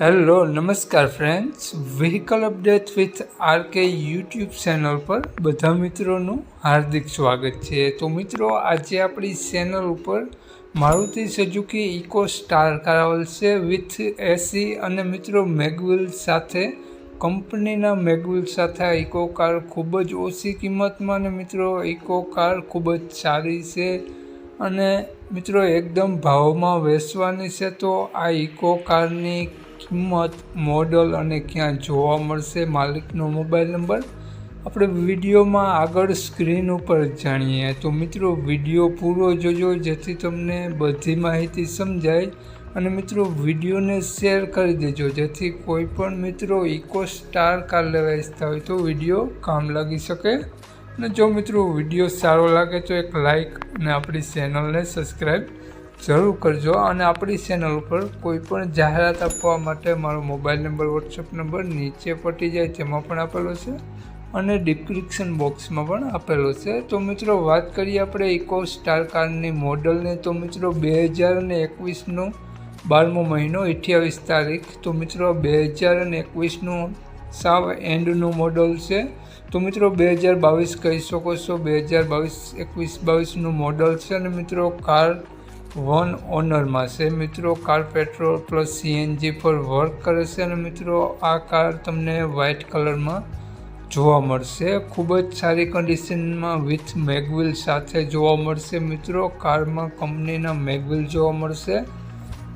Hello નમસ્કાર friends vehicle update with R K YouTube channel પર બધા મિત્રોનું હાર્દિક સ્વાગત છે. તો મિત્રો, આજે આપણી ચેનલ ઉપર Maruti Suzuki Eeco star car આવેલ છે વિથ એસી અને મિત્રો મેગવિલ સાથે, કંપનીના મેગવિલ સાથે આ ઇકો કાર ખૂબ જ ઓછી કિંમતમાં અને મિત્રો ઇકો કાર ખૂબ જ સારી છે. અને મિત્રો, એકદમ ભાવમાં વેચવાની છે. તો આ ઇકો કારની કિંમત મોડલ અને ક્યાં જોવા મળશે માલિકનો મોબાઈલ નંબર આપણે વિડીયોમાં આગળ સ્ક્રીન ઉપર જાણીએ. તો મિત્રો, વીડિયો પૂરો જોજો, જેથી તમને બધી માહિતી સમજાય. અને મિત્રો, વિડીયોને શેર કરી દેજો, જેથી કોઈ પણ મિત્રો ઇકો સ્ટાર કાર લેવા ઇચ્છતા હોય તો વીડિયો કામ લાગી શકે. અને જો મિત્રો, વીડિયો સારો લાગે તો એક લાઈક અને આપણી ચેનલને સબસ્ક્રાઈબ જરૂર કરજો અને આપણી ચેનલ ઉપર કોઈ પણ જાહેરાત આપવા માટે મારો મોબાઈલ નંબર વોટ્સઅપ નંબર નીચે પટી જાય તેમાં પણ આપેલો છે અને ડિસ્ક્રિપ્શન બોક્સમાં પણ આપેલો છે. તો મિત્રો, વાત કરીએ આપણે ઇકો સ્ટાર કારની મોડલને તો મિત્રો, બે હજાર અને એકવીસનો બારમો મહિનો, અઠ્યાવીસ તારીખ. તો મિત્રો, બે હજાર અને એકવીસનું સાવ એન્ડનું મોડલ છે. તો મિત્રો, બે હજાર બાવીસ કહી શકો છો. બે હજાર બાવીસ, એકવીસ બાવીસનું મોડલ છે અને મિત્રો કાર વન ઓનરમાં છે. મિત્રો, કાર પેટ્રોલ પ્લસ સીએનજી પર વર્ક કરે છે અને મિત્રો, આ કાર તમને વ્હાઇટ કલરમાં જોવા મળશે. ખૂબ જ સારી કન્ડિશનમાં વિથ મેગવિલ સાથે જોવા મળશે. મિત્રો, કારમાં કંપનીના મેગવિલ જોવા મળશે.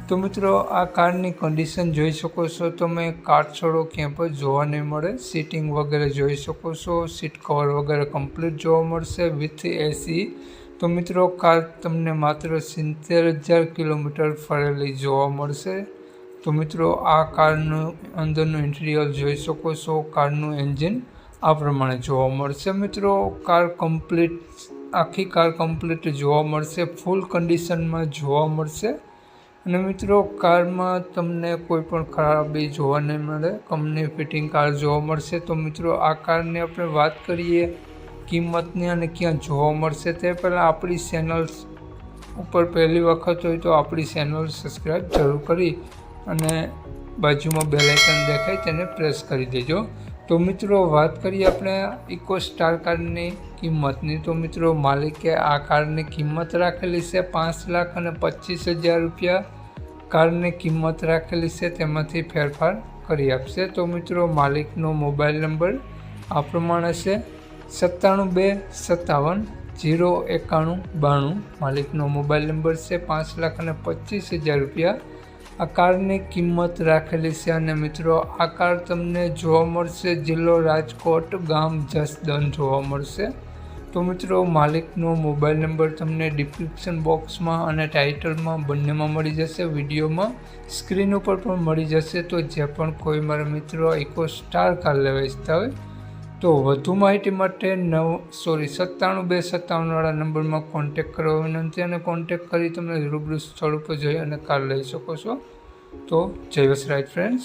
તો મિત્રો, આ કારની કન્ડિશન જોઈ શકો છો. તમે કાર છોડો ક્યાં પણ જોવા નહીં મળે. સીટિંગ વગેરે જોઈ શકો છો. સીટ કવર વગેરે કમ્પ્લીટ જોવા મળશે. વિથ એસી તો મિત્રો કાર તમને માત્ર સિત્તેર હજાર કિલોમીટર ફરેલી જોવા મળશે. તો મિત્રો, આ કારનું અંદરનું ઇન્ટિરિયર જોઈ શકો છો. કારનું એન્જિન આ પ્રમાણે જોવા મળશે મિત્રો. કાર કમ્પ્લીટ આખી કાર કમ્પ્લીટ જોવા મળશે. ફૂલ કન્ડિશનમાં જોવા મળશે. અને મિત્રો, કારમાં તમને કોઈ પણ ખરાબી જોવા નહીં મળે. કંપની ફિટિંગ કાર જોવા મળશે. તો મિત્રો, આ કારની આપણે વાત કરીએ. કિંમતની અને ક્યાં જોવા મળશે તે પહેલાં આપણી ચેનલ્સ ઉપર પહેલી વખત હોય તો આપણી ચેનલ સબસ્ક્રાઈબ જરૂર કરી અને બાજુમાં બે લાઇકન દેખાય તેને પ્રેસ કરી દેજો. તો મિત્રો, વાત કરીએ આપણે ઇકો સ્ટાર કારની કિંમતની. તો મિત્રો, માલિકે આ કારની કિંમત રાખેલી છે પાંચ લાખ અને પચીસ હજાર રૂપિયા. કારની કિંમત રાખેલી છે તેમાંથી ફેરફાર કરી આપશે. તો મિત્રો, માલિકનો મોબાઈલ નંબર આ પ્રમાણે છે. સત્તાણું બે, સત્તાવન, જીરો એકાણું, બાણું. માલિકનો મોબાઈલ નંબર છે પાંચ લાખ અને પચીસ હજાર રૂપિયા. આ કારની કિંમત રાખેલી છે અને મિત્રો, આ કાર તમને જોવા મળશે જિલ્લો રાજકોટ ગામ જસદન જોવા મળશે. તો મિત્રો, માલિકનો મોબાઈલ નંબર તમને ડિસ્ક્રિપ્શન બોક્સમાં અને ટાઇટલમાં બંનેમાં મળી જશે. વિડીયોમાં સ્ક્રીન ઉપર પણ મળી જશે. તો જે પણ કોઈ મારા મિત્રો ઇકો સ્ટાર કાર લેવા ઈચ્છતા હોય તો વધુ માહિતી માટે નવ સોરી સત્તાણું, બે સત્તાવનવાળા નંબરમાં કોન્ટેક કરવા વિનંતી અને કોન્ટેક કરી તમે રૂબરૂ સ્થળ ઉપર જઈ અને કાર લઈ શકો છો. તો જય વસરાજ ફ્રેન્ડ્સ